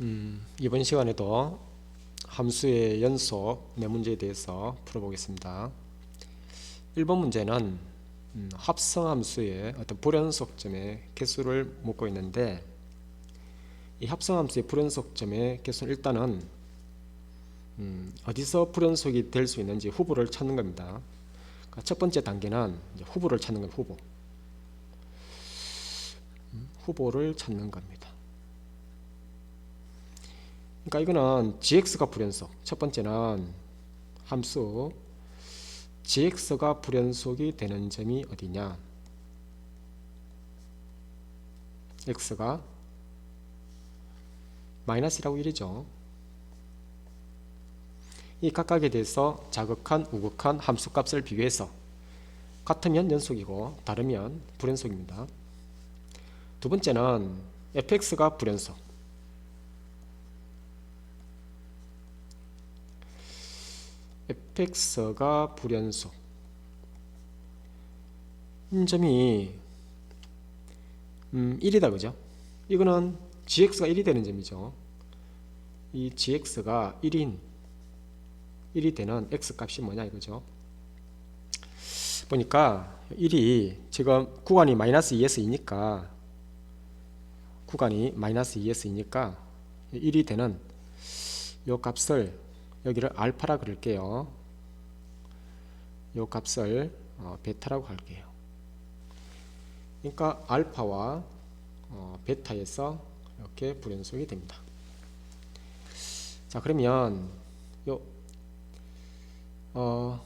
음, 이번 시간에도 함수의 연속 네 문제에 대해서 풀어보겠습니다. 1번 문제는 음, 합성함수의 어떤 불연속점의 개수를 묻고 있는데 이 합성함수의 불연속점의 개수는 일단은 음, 어디서 불연속이 될 수 있는지 후보를 찾는 겁니다. 그러니까 첫 번째 단계는 후보를 찾는 겁니다. 후보. 음, 후보를 찾는 겁니다. 그러니까 이거는 gx가 불연속. 첫 번째는 함수 gx가 불연속이 되는 점이 어디냐? x가 마이너스라고 1이죠. 이 각각에 대해서 자극한, 우극한 함수값을 비교해서 같으면 연속이고 다르면 불연속입니다. 두 번째는 fx가 불연속. Fx가 불연속 음, 점이 음, 1이다 그죠? 이거는 gx가 1이 되는 점이죠. 이 gx가 1인 1이 되는 x 값이 뭐냐 이거죠. 보니까 1이 지금 구간이 마이너스 2에서 2니까 구간이 마이너스 2에서 2니까 1이 되는 요 값을 여기를 알파라 그럴게요. 요 값을 어, 베타라고 할게요. 그러니까 알파와 어, 베타에서 이렇게 불연속이 됩니다. 자 그러면 요 어,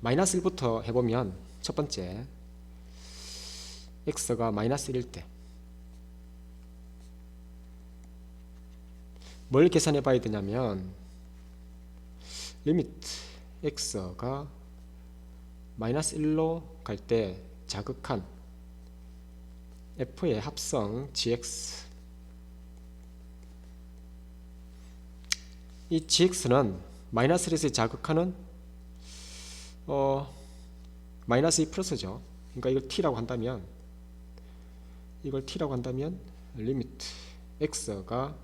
마이너스 1부터 해보면 첫 번째 x가 마이너스 1일 때 뭘 계산해 봐야 되냐면 리미트 x가 마이너스 1로 갈 때 자극한 f의 합성 gx 이 gx는 마이너스 1에서 자극하는 어 마이너스 2 플러스죠. 그러니까 이걸 t라고 한다면 이걸 t라고 한다면 리미트 x가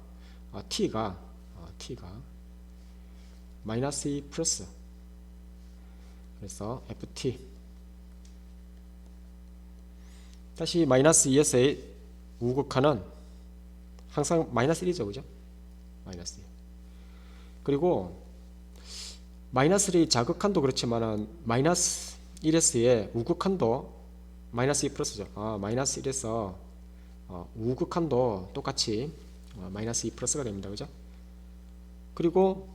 어, t가 어, t가 마이너스 2 플러스 그래서 ft 다시 마이너스 2에서 우극하는 항상 마이너스 1이죠 그죠? 마이너스 1 그리고 마이너스 1이 자극한도 그렇지만은 마이너스 1에서의 우극한도 마이너스 2 플러스죠. 아 마이너스 1에서 어, 우극한도 똑같이 어, 마이너스 2 플러스가 됩니다 그죠? 그리고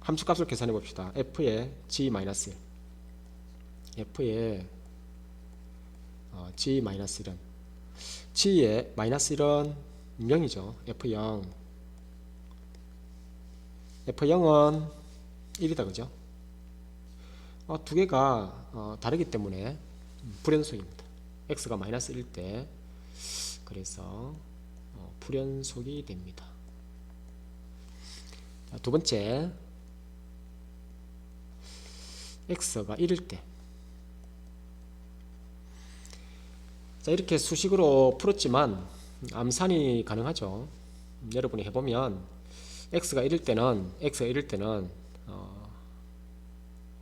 함수값을 계산해 봅시다. f의 g 마이너스 1 f의 어, g 마이너스 1은 g의 마이너스 1은 0이죠. f0 f0은 1이다 그죠? 어, 두 개가 어, 다르기 때문에 불연속입니다. x가 마이너스 1일 때 그래서 어, 불연속이 됩니다. 자, 두 번째 x가 1일 때. 자, 이렇게 수식으로 풀었지만 암산이 가능하죠. 여러분이 해보면 x가 1일 때는 x가 1일 때는 어,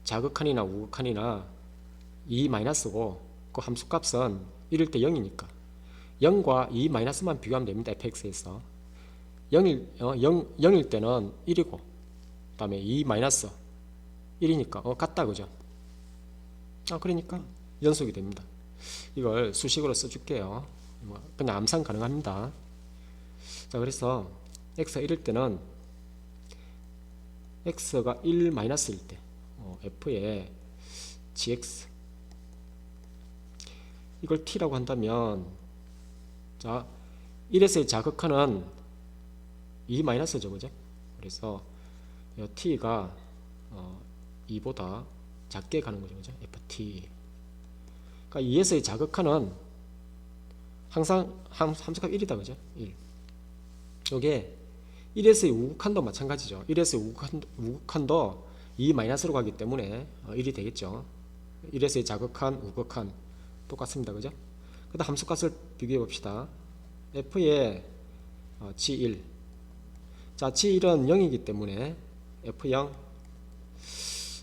자극한이나 우극한이나 2 마이너스고 그 함수값은 1일 때 0이니까 0과 2 마이너스만 비교하면 됩니다. fx에서 0일, 어, 0, 0일 때는 1이고 그 다음에 2 마이너스 1이니까 어 같다 그죠 아 그러니까 연속이 됩니다 이걸 수식으로 써줄게요 뭐, 그냥 암산 가능합니다 자 그래서 x가 1일 때는 x가 1 마이너스일 때 어, f의 gx 이걸 t라고 한다면 자 1에서의 자극하는 2 마이너스죠 그죠 그래서 t가 어, 2보다 작게 가는 거죠. 그죠? ft. 그러니까 2에서의 자극하는 항상 함수값 1이다. 그죠? 1. 요게 1에서의 우극한도 마찬가지죠. 1에서의 우극한, 우극한도 2 마이너스로 가기 때문에 1이 어, 되겠죠. 1에서의 자극한, 우극한 똑같습니다. 그죠? 그 다음 함수값을 비교해 봅시다. f의 G1 자, G1은 0이기 때문에 F0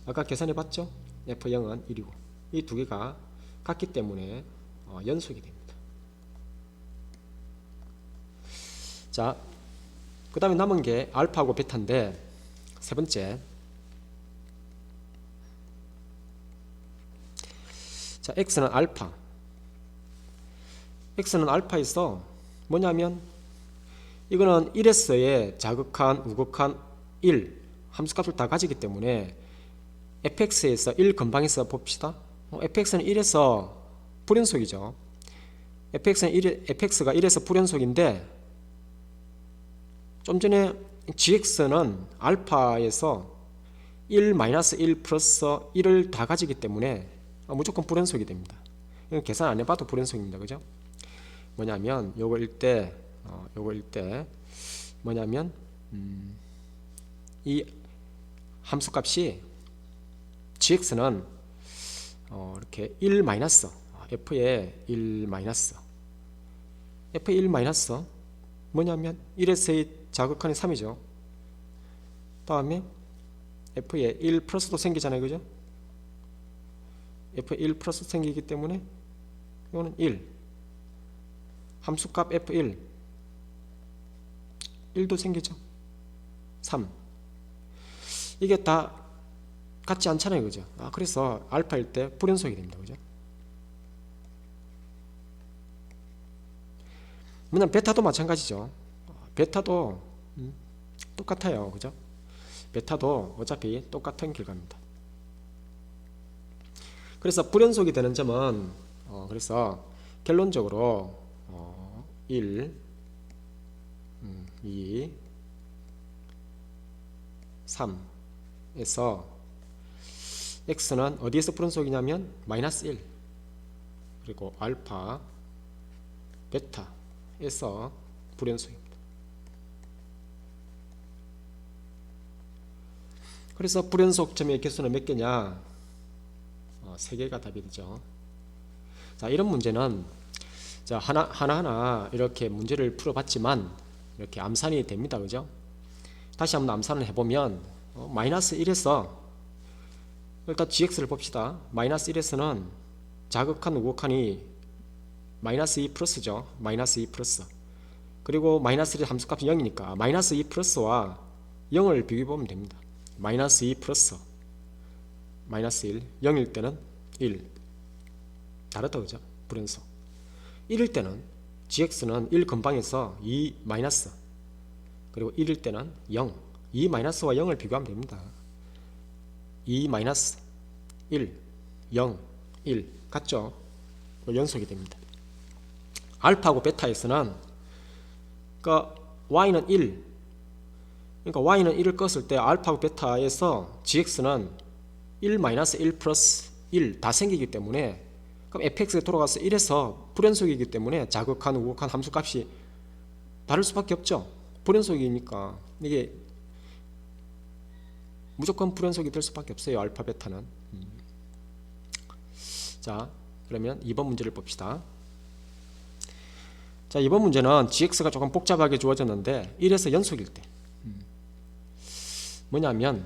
아까 계산해 봤죠? F0은 1이고 이 두 개가 같기 때문에 어, 연속이 됩니다. 자, 그 다음에 남은 게 알파하고 베타인데 세 번째 자, X는 알파 X는 알파에서 뭐냐면 이거는 1S의 자극한, 우극한 1 함수값을 다 가지기 때문에 fx에서 1 근방에서 봅시다. 어, fx는 1에서 불연속이죠. fx는 1, fx가 1에서 불연속인데 좀 전에 gx는 알파에서 1 마이너스 1 플러스 1을 다 가지기 때문에 어, 무조건 불연속이 됩니다. 이건 계산 안 해봐도 불연속입니다. 그죠? 뭐냐면 요거일 때 어, 요거일 때 뭐냐면 음, 이 함수값이 gx는 어, 이렇게 1 마이너스 f의 1 마이너스 f의 1 마이너스 뭐냐면 1에서의 자극한이 3이죠. 다음에 f의 1 플러스도 생기잖아요. 그죠? f의 1 플러스 생기기 때문에 이거는 1 함수값 f1 1도 생기죠. 3 이게 다 같지 않잖아요. 그죠? 아, 그래서 알파일 때 불연속이 됩니다. 그죠? 물론 베타도 마찬가지죠. 베타도 음, 똑같아요. 그죠? 베타도 어차피 똑같은 결과입니다. 그래서 불연속이 되는 점은 어, 그래서 결론적으로 어, 1, 음, 2, 3에서 x는 어디에서 불연속이냐면 마이너스 1 그리고 알파 베타에서 불연속입니다. 그래서 불연속 점의 개수는 몇 개냐? 어, 3개가 답이 되죠. 자, 이런 문제는 자, 하나, 하나하나 이렇게 문제를 풀어봤지만 이렇게 암산이 됩니다. 그죠? 다시 한번 암산을 해보면 어, 마이너스 1에서 일단 gx를 봅시다. 마이너스 1에서는 자극한 우극한이 마이너스 2 플러스죠. 마이너스 2 플러스. 그리고 마이너스 1의 함수값이 0이니까 마이너스 2 플러스와 0을 비교해보면 됩니다. 마이너스 2 플러스 마이너스 1 0일 때는 1 다르다 그죠? 불연속 1일 때는 gx는 1 근방에서 2 마이너스 그리고 1일 때는 0 2 마이너스와 0을 비교하면 됩니다. 2 마이너스 1 0 1 같죠? 연속이 됩니다. 알파하고 베타에서는 그러니까 y는 1 그러니까 y는 1을 껐을 때 알파하고 베타에서 gx는 1 마이너스 1 플러스 1 다 생기기 때문에 그럼 fx에 돌아가서 1에서 불연속이기 때문에 자극한 우극한 함수값이 다를 수밖에 없죠. 불연속이니까 이게 무조건 불연속이 될 수밖에 없어요. 알파 베타는. 음. 자, 그러면 2번 문제를 봅시다. 자, 이번 문제는 gx가 조금 복잡하게 주어졌는데 1에서 연속일 때 음. 뭐냐면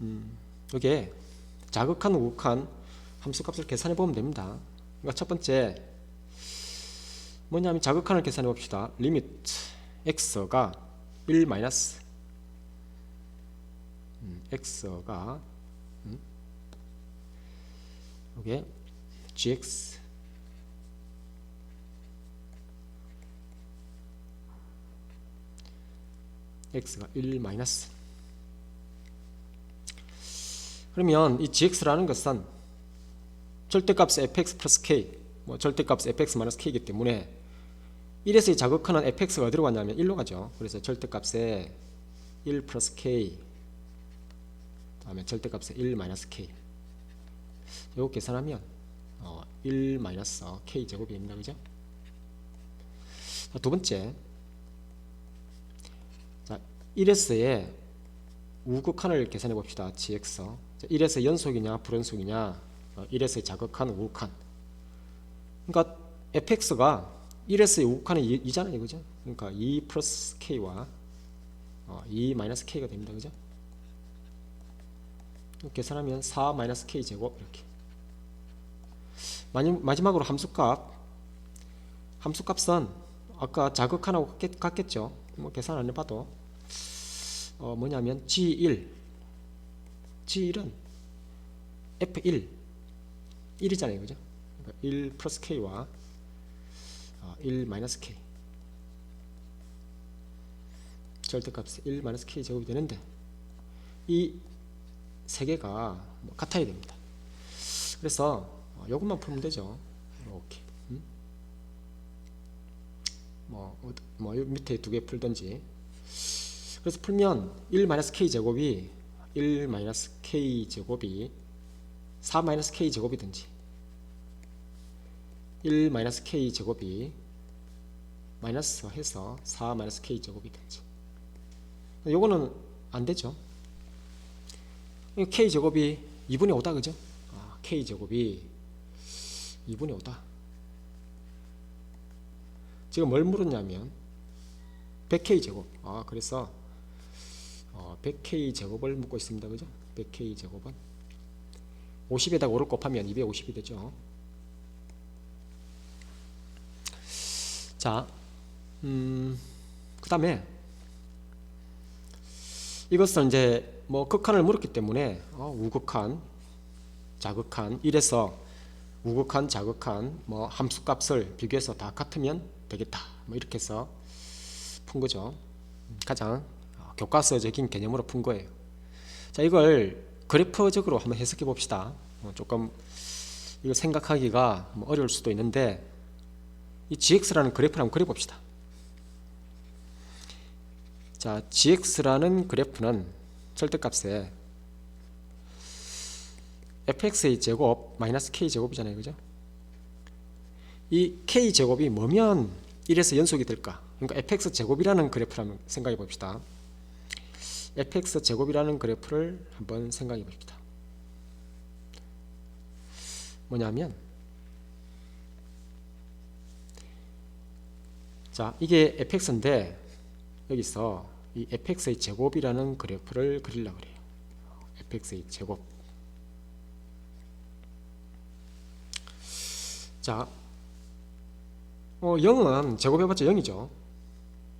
음, 이게 자극한 우극한 함수값을 계산해 보면 됩니다. 그러니까 첫 번째 뭐냐면 자극한을 계산해 봅시다. 리미트 x가 1 마이너스 음, x가 음, 이게 gx x가 1 마이너스. 그러면 이 gx라는 것은 절대값 fx 플러스 k 뭐 절대값 fx 마이너스 k이기 때문에 1에서 자극하는 fx가 어디로 가냐면 1로 가죠. 그래서 절대값에 1 플러스 k 다음에 절대값에 1 마이너스 k. 이거 계산하면 어, 1 마이너스 k 제곱이 됩니다. 그죠? 자, 두 번째. 자 1S의 우극한을 계산해 봅시다. Gx 자, 1에서 연속이냐 불연속이냐? 어, 1에서의 자극한 우극한. 그러니까 fx가 1에서의 우극한이 2잖아요. 그죠? 그러니까 2 플러스 k와 어, 2 마이너스 k가 됩니다. 그죠? 계산하면 4 마이너스 k 제곱 이렇게. 마지- 마지막으로 함수값. 함수값은 아까 자극하나고 같겠, 같겠죠? 뭐 계산 안 해봐도. 어, 뭐냐면 G1 G1은 F1 1이잖아요 그죠? 그러니까 1 플러스 K와 어, 1 마이너스 K. 절대값이 1 마이너스 K 제곱이 되는데 이 세 개가 뭐 같아야 됩니다. 그래서 어, 요것만 풀면 되죠. 이렇게 음? 뭐, 어, 뭐요 밑에 두 개 풀든지 그래서 풀면 1 마이너스 k 제곱이 1 마이너스 k 제곱이 4 마이너스 k 제곱이든지 1 마이너스 k 제곱이 마이너스 해서 4 마이너스 k 제곱이든지 요거는 안 되죠. 이 k 제곱이 2분의 5다 그죠? 아, k 제곱이 2분의 5다. 지금 뭘 물었냐면 100k 제곱. 아, 그래서 어, 100k 제곱을 묻고 있습니다. 그죠? 100k 제곱은 50에다가 5를 곱하면 250이 되죠. 자, 음, 그 다음에 이것은 이제 뭐 극한을 물었기 때문에 어, 우극한, 자극한 이래서 우극한, 자극한 뭐 함수값을 비교해서 다 같으면 되겠다. 뭐 이렇게 해서 푼 거죠. 가장 어, 교과서적인 개념으로 푼 거예요. 자, 이걸 그래프적으로 한번 해석해 봅시다. 어, 조금 이거 생각하기가 뭐 어려울 수도 있는데 이 GX라는 그래프를 한번 그려봅시다. 자, GX라는 그래프는 절대값에 fx의 제곱 마이너스 k 제곱이잖아요. 그죠? 이 k 제곱이 뭐면 1에서 연속이 될까? 그러니까 fx 제곱이라는 그래프를 한번 생각해 봅시다. fx 제곱이라는 그래프를 한번 생각해 봅시다. 뭐냐면 자, 이게 fx인데 여기서 이 fx의 제곱이라는 그래프를 그리려고 그래요. fx의 제곱. 자, 어, 0은 제곱해봤자 0이죠.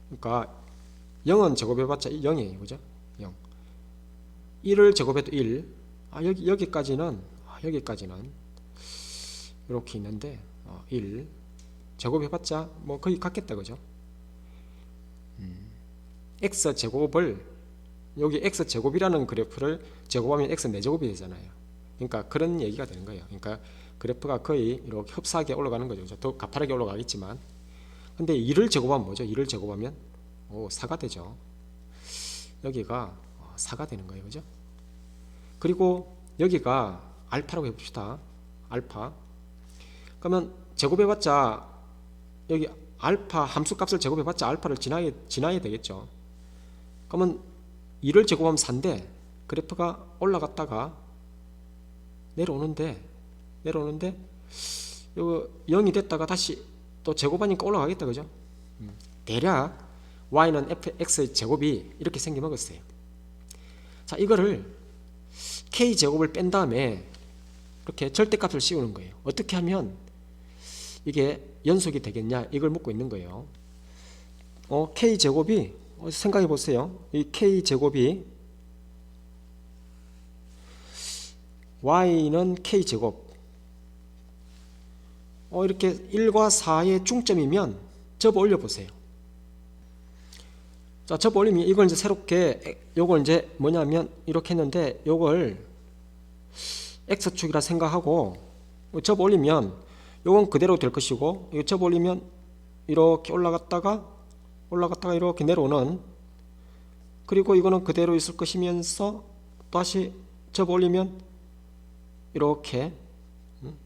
그러니까 0은 제곱해봤자 0이에요. 그죠? 0. 1을 제곱해도 1. 아, 여기, 여기까지는, 아, 여기까지는 이렇게 있는데, 어, 1. 제곱해봤자 뭐 거의 같겠다. 그죠? X 제곱을 여기 x 제곱이라는 그래프를 제곱하면 x 4제곱이 되잖아요. 그러니까 그런 얘기가 되는 거예요. 그러니까 그래프가 거의 이렇게 흡사하게 올라가는 거죠. 더 가파르게 올라가겠지만. 근데 2를 제곱하면 뭐죠? 2를 제곱하면 오, 4가 되죠. 여기가 4가 되는 거예요. 그죠? 그리고 여기가 알파라고 해봅시다. 알파. 그러면 제곱해봤자 여기 알파 함수 값을 제곱해봤자 알파를 지나야, 지나야 되겠죠. 그러면 2를 제곱하면 4인데 그래프가 올라갔다가 내려오는데 내려오는데 요 0이 됐다가 다시 또 제곱하니까 올라가겠다 그죠? 음, 대략 y는 fx 제곱이 이렇게 생기먹었어요. 자 이거를 k 제곱을 뺀 다음에 이렇게 절대값을 씌우는 거예요. 어떻게 하면 이게 연속이 되겠냐 이걸 묻고 있는 거예요. 어, k 제곱이 어, 생각해 보세요. 이 k 제곱이 y는 k 제곱. 어, 이렇게 1과 4의 중점이면 접어 올려 보세요. 자, 접어 올리면 이걸 이제 새롭게 요걸 이제 뭐냐면 이렇게 했는데 요걸 x축이라 생각하고 접어 올리면 요건 그대로 될 것이고 이거 접어 올리면 이렇게 올라갔다가 올라갔다가 이렇게 내려오는 그리고 이거는 그대로 있을 것이면서 다시 접어 올리면 이렇게 음,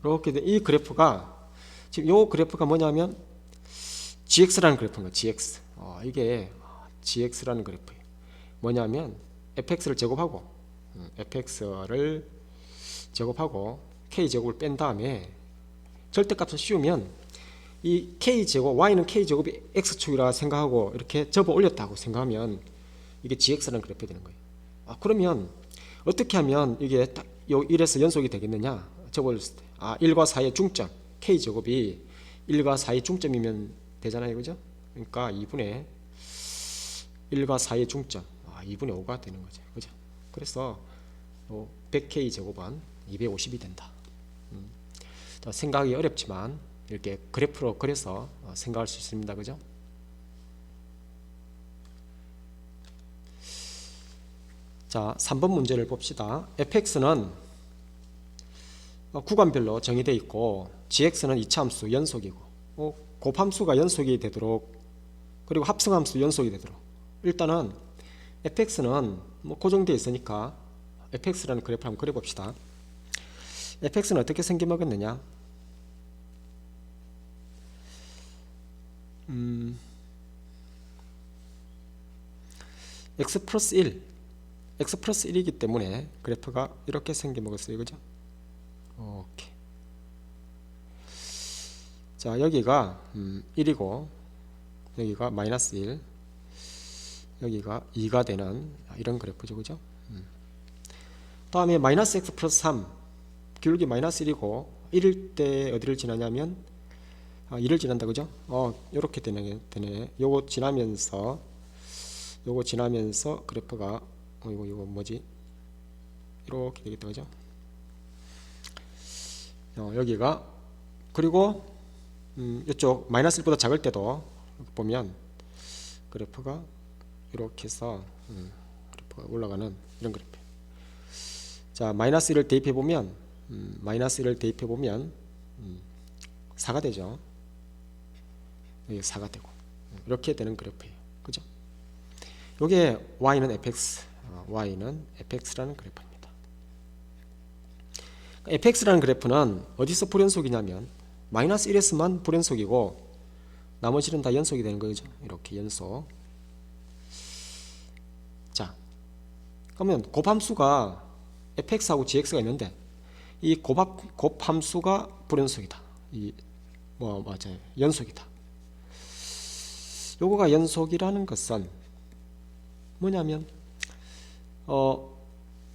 이렇게 이 그래프가 지금 요 그래프가 뭐냐면 GX라는 그래프인가 GX. 어, 이게 GX라는 그래프예요. 뭐냐면 fx를 제곱하고 음, fx를 제곱하고 k 제곱을 뺀 다음에 절대값을 씌우면 이 k제곱 y는 k제곱이 x축이라 생각하고 이렇게 접어 올렸다고 생각하면 이게 gx라는 그래프 되는 거예요. 아, 그러면 어떻게 하면 이게 딱요 1에서 연속이 되겠느냐? 접어 올렸을 때. 아, 1과 4의 중점 k제곱이 1과 4의 중점이면 되잖아요. 그죠? 그러니까 2분의 1과 4의 중점 아, 2분의 5가 되는 거죠. 그죠? 그래서 100k 제곱은 250이 된다. 음. 또 생각이 어렵지만 이렇게 그래프로 그려서 어, 생각할 수 있습니다. 그죠? 자, 3번 문제를 봅시다. fx는 어, 구간별로 정의되어 있고 gx는 이차함수 연속이고 어, 곱함수가 연속이 되도록 그리고 합성함수 연속이 되도록 일단은 fx는 뭐 고정되어 있으니까 fx라는 그래프를 한번 그려봅시다. fx는 어떻게 생겨먹었느냐? 음, x 플러스 1, x 플러스 1이기 때문에 그래프가 이렇게 생겨먹었어요. 그죠? 오케이. 자, 여기가 음, 1이고 여기가 마이너스 1, 여기가 2가 되는 이런 그래프죠. 그죠? 음. 다음에 마이너스 x 플러스 3 기울기 마이너스 1이고 1일 때 어디를 지나냐면 아, 1을 지난다 그죠? 어, 요렇게 되네, 되네. 요거 지나면서 요거 지나면서 그래프가 어, 이거 이거 뭐지? 이렇게 되겠다 그죠? 어, 여기가 그리고 음, 이쪽 마이너스 1보다 작을 때도 보면 그래프가 이렇게 해서 음, 그래프가 올라가는 이런 그래프. 자 마이너스 1을 대입해 보면 음, 마이너스 1을 대입해 보면 음, 4가 되죠. 여기 4가 되고 이렇게 되는 그래프예요. 그죠? 요게 y는 fx, 어, y는 fx라는 그래프입니다. fx라는 그래프는 어디서 불연속이냐면 마이너스 1에서만 불연속이고 나머지는 다 연속이 되는 거죠. 이렇게 연속. 자, 그러면 곱함수가 fx하고 gx가 있는데 이 곱합, 곱함수가 불연속이다. 이 뭐 맞아요. 연속이다. 요거가 연속이라는 것은 뭐냐면 어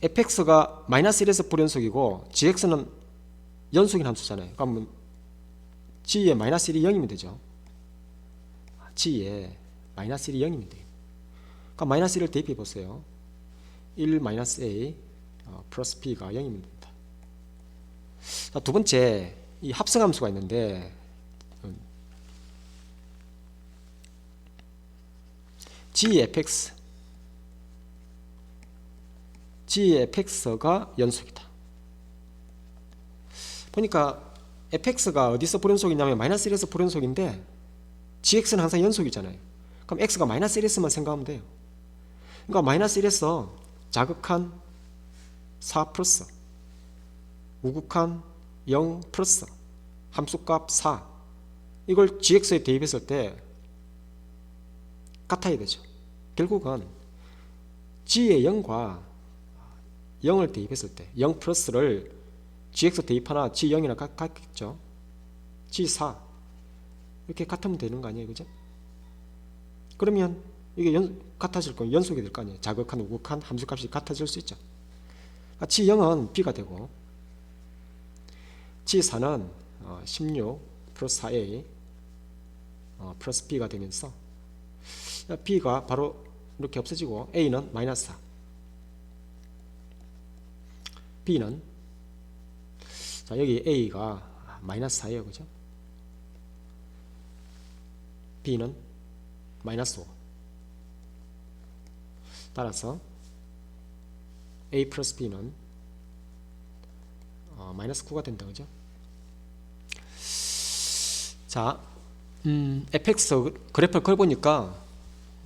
fx가 마이너스 1에서 불연속이고 gx는 연속인 함수잖아요. 그러면 g에 마이너스 1이 0이면 되죠. g에 마이너스 1이 0이면 돼요. 그러니까 마이너스 1을 대입해 보세요. 1 마이너스 a 어, 플러스 b가 0이면 됩니다. 자, 두 번째 이 합성함수가 있는데 음, gfx gfx가 연속이다. 보니까 fx가 어디서 불연속이냐면 마이너스 1에서 불연속인데 gx는 항상 연속이잖아요. 그럼 x가 마이너스 1에서만 생각하면 돼요. 그러니까 마이너스 1에서 자극한 4 플러스 우극한 0 플러스 함수값 4 이걸 gx에 대입했을 때 같아야 되죠. 결국은 g의 0과 0을 대입했을 때 0 플러스를 gx 대입하나 g0이나 같겠죠. g4 이렇게 같으면 되는 거 아니에요. 그죠? 그러면 이게 연, 같아질 거면 연속이 될 거 아니에요. 자극한, 우극한 함수값이 같아질 수 있죠. 아, g0은 b가 되고 g4는 16 플러스 4a 어, 플러스 b가 되면서 b가 바로 이렇게 없어지고 a는 마이너스 4 b는 자 여기 a가 마이너스 4예요. 그죠? B는 마이너스 5 따라서 a 플러스 b는 어, 마이너스 9가 된다. 그죠? 자 음, fx 그래프를 걸보니까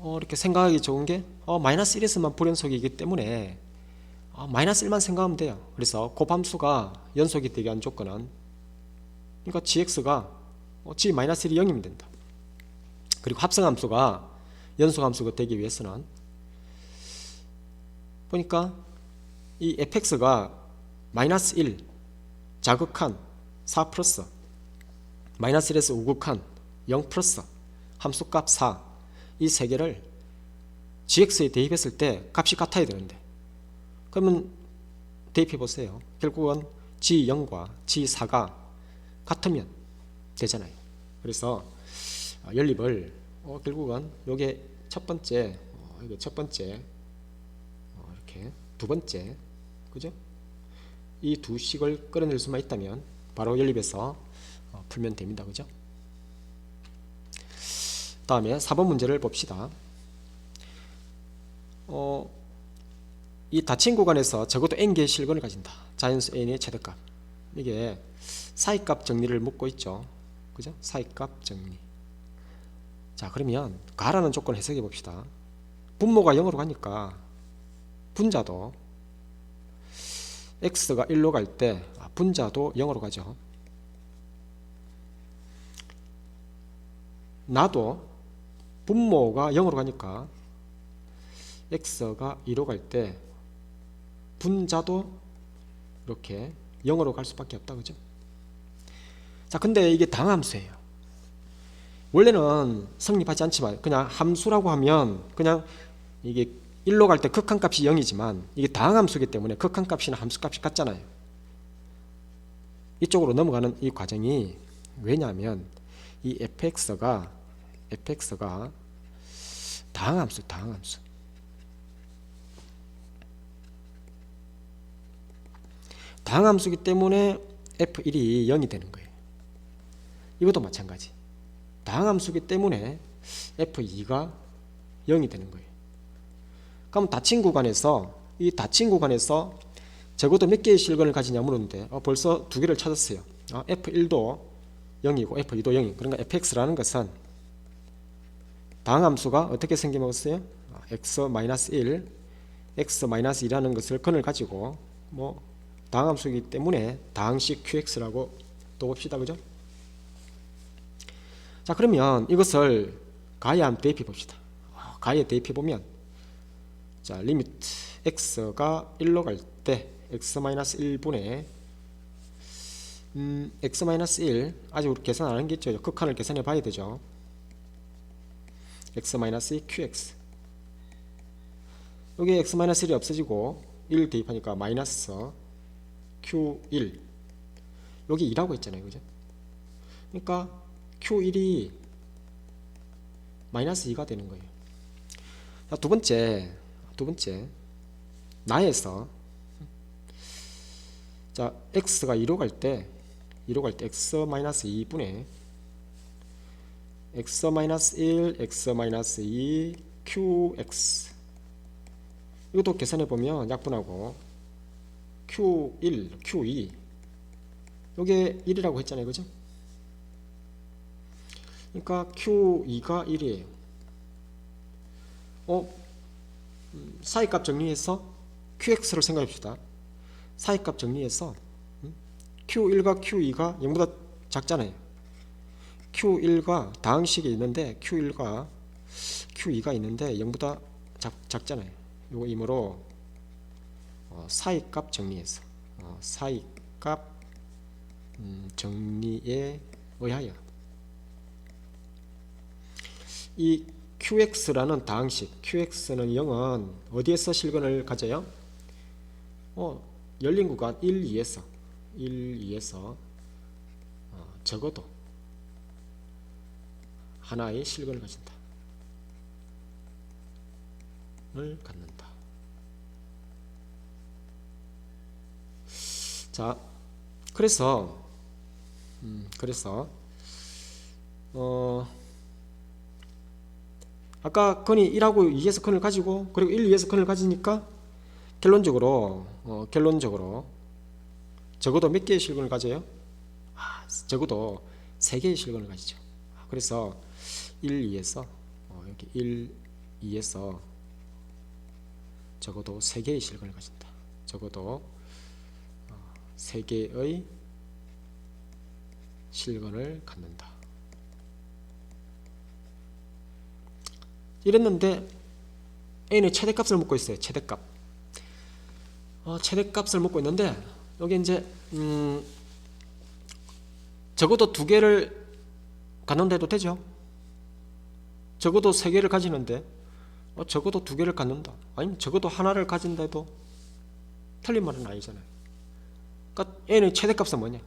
어, 이렇게 생각하기 좋은 게 어, 마이너스 1에서만 불연속이기 때문에 어, 마이너스 1만 생각하면 돼요. 그래서 곱함수가 연속이 되게 한 조건은 그러니까 gx가 어, g 마이너스 1이 0이면 된다. 그리고 합성함수가 연속함수가 되기 위해서는 보니까 이 fx가 마이너스 1 자극한 4 플러스 마이너스 1에서 우극한 0 플러스 함수값 4 이 세 개를 gx에 대입했을 때 값이 같아야 되는데 그러면 대입해 보세요. 결국은 g0과 g4가 같으면 되잖아요. 그래서 어, 연립을 어, 결국은 요게 첫 번째 어, 이게 첫 번째 어, 이렇게 두 번째 그죠? 이 두 식을 끌어낼 수만 있다면 바로 연립해서 어, 풀면 됩니다. 그죠? 다음에 4번 문제를 봅시다. 어, 이 닫힌 구간에서 적어도 n개의 실근을 가진다. 자연수 n의 최대값. 이게 사이값 정리를 묻고 있죠. 그죠? 사이값 정리. 자, 그러면 가라는 조건 해석해 봅시다. 분모가 0으로 가니까 분자도 x가 1로 갈때 아, 분자도 0으로 가죠. 나도 분모가 0으로 가니까 x가 2로 갈 때 분자도 이렇게 0으로 갈 수밖에 없다 그죠? 자 근데 이게 당함수예요 원래는 성립하지 않지만 그냥 함수라고 하면 그냥 이게 1로 갈 때 극한값이 0이지만 이게 당함수이기 때문에 극한값이나 함수값이 같잖아요 이쪽으로 넘어가는 이 과정이 왜냐하면 이 fx가 fx가 당함수 당함수 당함수기 때문에 f1이 0이 되는 거예요. 이것도 마찬가지. 당함수기 때문에 f2가 0이 되는 거예요. 그럼 닫힌 구간에서 이 닫힌 구간에서 적어도 몇 개의 실근을 가지냐 물었는데 어, 벌써 두 개를 찾았어요. 어, f1도 0이고 f2도 0이. 그러니까 fx라는 것은 당함수가 어떻게 생겨먹었어요? 어, x-1, x-2라는 것을 근을 가지고 뭐 당함수이기 때문에 당식 qx라고 또 봅시다. 그죠? 자, 그러면 이것을 가에 한번 대입해 봅시다. 아, 가에 대입해 보면 자, 리미트 x가 1로 갈 때 x-1분의 음, x-1 아직 우리 계산 안 한 게 있죠. 극한을 계산해 봐야 되죠. X-2 qx 여기 x-1이 없어지고 1 대입하니까 마이너스 Q1 여기 2라고 했잖아요 그죠? 그러니까 Q1이 마이너스 2가 되는 거예요. 자, 두 번째 두 번째. 나에서 자 x가 2로 갈 때 2로 갈 때 x 2분의 x 1 x 2 qx 이것도 계산해 보면 약분하고 Q1, Q2 요게 1이라고 했잖아요. 그죠? 그러니까 Q2가 1이에요. 어, 음, 사이값 정리해서 QX를 생각합시다. 사이값 정리해서 음, Q1과 Q2가 0보다 작잖아요. Q1과 다항식이 있는데 Q1과 Q2가 있는데 0보다 작, 작잖아요. 요거 이므로 어, 사이값 정리해서 어, 사이값 음, 정리에 의하여 이 QX라는 다항식 QX는 0은 어디에서 실근을 가져요? 어, 열린 구간 1, 2에서 1, 2에서 어, 적어도 하나의 실근을 가진다. 을 갖는다. 자, 그래서 음, 그래서 어 아까 건이 1하고 2에서 건을 가지고 그리고 1, 2에서 건을 가지니까 결론적으로 어, 결론적으로 적어도 몇 개의 실근을 가져요? 아, 적어도 3개의 실근을 가지죠. 그래서 1, 2에서 어, 여기 1, 2에서 적어도 3개의 실근을 가진다. 적어도 세 개의 실근을 갖는다. 이랬는데 n의 최대값을 묻고 있어요. 최대값. 어, 최대값을 묻고 있는데 여기 이제 음, 적어도 두 개를 갖는데도 되죠. 적어도 세 개를 가지는데 어, 적어도 두 개를 갖는다. 아니면 적어도 하나를 가진데도 틀린 말은 아니잖아요. 그러니까 n의 최대값은 뭐냐?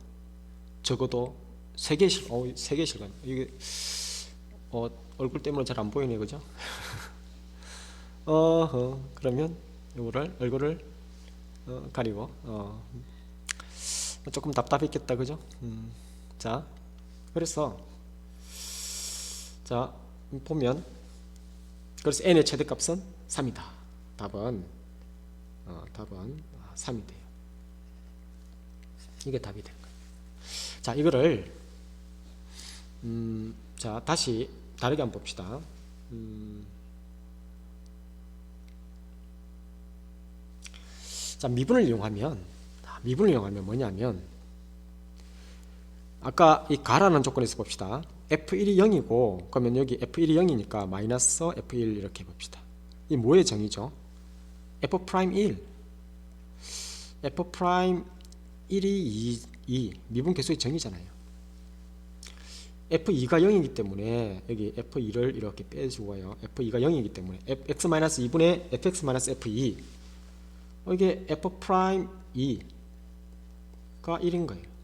적어도 세 개실, 어, 세간 이게 어, 얼굴 때문에 잘 안 보이네, 그죠? 어허, 그러면 이거를 얼굴을 어, 가리고 어, 조금 답답했겠다, 그죠? 음, 자, 그래서 자 보면 그래서 n의 최대값은 3이다. 답은 어, 답은 3이 돼요. 이게 답이 되는 거예요. 자 이거를 음, 자 다시 다르게 한번 봅시다. 음, 자 미분을 이용하면 아, 미분을 이용하면 뭐냐면 아까 이 가라는 조건에서 봅시다. F1이 0이고 그러면 여기 F1이 0이니까 마이너스 F1 이렇게 봅시다. 이 뭐의 정의죠? F 프라임 1 F 프라임 1이 2, 2 미분 계수의 정의잖아요. F2가 0이기 때문에 여기 F2를 이렇게 빼주고요. F2가 0이기 때문에 X-2분의 Fx-F2 어, 이게 F 프라임 2가 1인 거예요.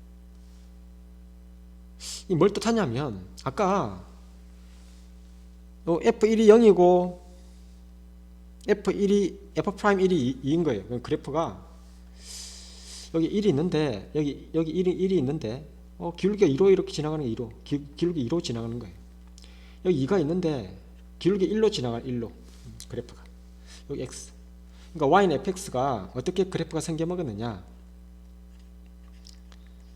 이뭘 뜻하냐면 아까 요 F1이 0이고 F1이 F 프라임 1이 2인 거예요. 그럼 그래프가 여기 1이 있는데 여기 여기 1이 1이 있는데 어, 기울기가 2로 이렇게 지나가는 게 2로 기, 기울기 2로 지나가는 거예요. 여기 2가 있는데 기울기 1로 지나가는 1로 음, 그래프가 여기 x 그러니까 y는 fx가 어떻게 그래프가 생겨 먹었느냐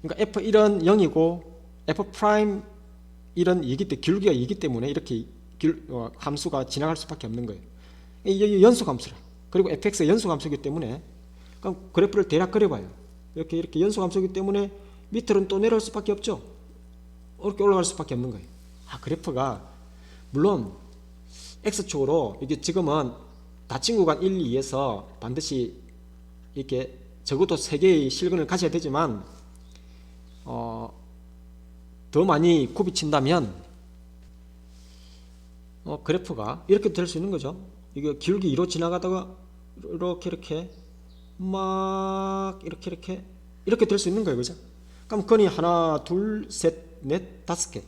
그러니까 f1은 0이고 f 프라임 1은 2기 때 기울기가 2기 때문에 이렇게 길, 어, 함수가 지나갈 수밖에 없는 거예요. 이 연수 함수라. 그리고 fx가 연수 함수이기 때문에 그럼 그래프를 대략 그려봐요. 이렇게 이렇게 연수 함수이기 때문에 밑으로는 또 내려올 수밖에 없죠. 이렇게 올라갈 수밖에 없는 거예요. 아 그래프가 물론 x축으로 이게 지금은 닫힌 구간 1, 2에서 반드시 이렇게 적어도 3개의 실근을 가져야 되지만 어, 더 많이 굽이 친다면 어, 그래프가 이렇게 될 수 있는 거죠. 이게 기울기 2로 지나가다가 이렇게 이렇게 막 이렇게 이렇게 이렇게 될 수 있는 거예요. 그죠? 그럼 건이 하나, 둘, 셋, 넷, 다섯 개.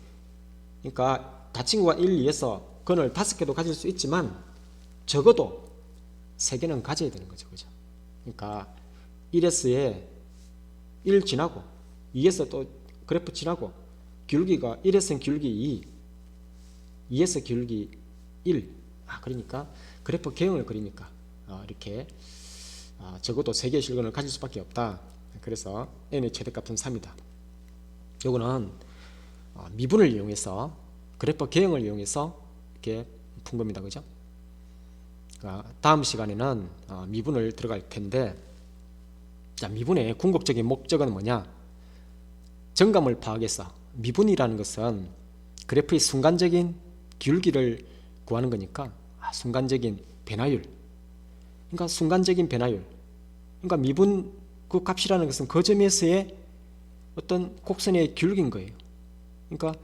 그러니까 닫힌 구간 1, 2에서 건을 다섯 개도 가질 수 있지만 적어도 세 개는 가져야 되는 거죠. 그죠? 그러니까 1S에 1 지나고 2에서 또 그래프 지나고 기울기가 1에서는 기울기 2, 2에서 기울기 1. 아, 그러니까 그래프 개형을 그리니까 어, 이렇게 어, 적어도 3개의 실근을 가질 수밖에 없다. 그래서 n의 최대값은 3이다. 요거는 어, 미분을 이용해서 그래프 개형을 이용해서 이렇게 푼 겁니다. 그죠? 그러니까 다음 시간에는 어, 미분을 들어갈 텐데 자, 미분의 궁극적인 목적은 뭐냐? 정감을 파악해서 미분이라는 것은 그래프의 순간적인 기울기를 구하는 거니까 아, 순간적인 변화율. 그러니까 순간적인 변화율. 그러니까 미분 그 값이라는 것은 그 점에서의 어떤 곡선의 기울기인 거예요. 그러니까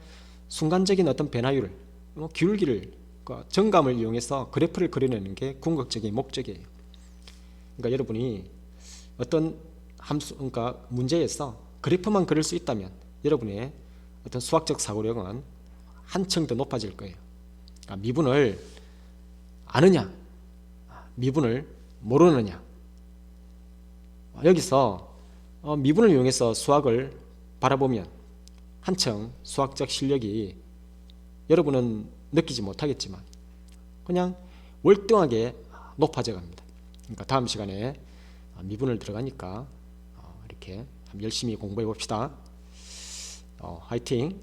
순간적인 어떤 변화율 뭐 기울기를 그러니까 정감을 이용해서 그래프를 그려내는 게 궁극적인 목적이에요. 그러니까 여러분이 어떤 함수 그러니까 문제에서 그래프만 그릴 수 있다면 여러분의 어떤 수학적 사고력은 한층 더 높아질 거예요. 그러니까 미분을 아느냐, 미분을 모르느냐. 여기서 어, 미분을 이용해서 수학을 바라보면 한층 수학적 실력이 여러분은 느끼지 못하겠지만 그냥 월등하게 높아져 갑니다. 그러니까 다음 시간에 미분을 들어가니까 어, 이렇게 열심히 공부해 봅시다. 어, 화이팅!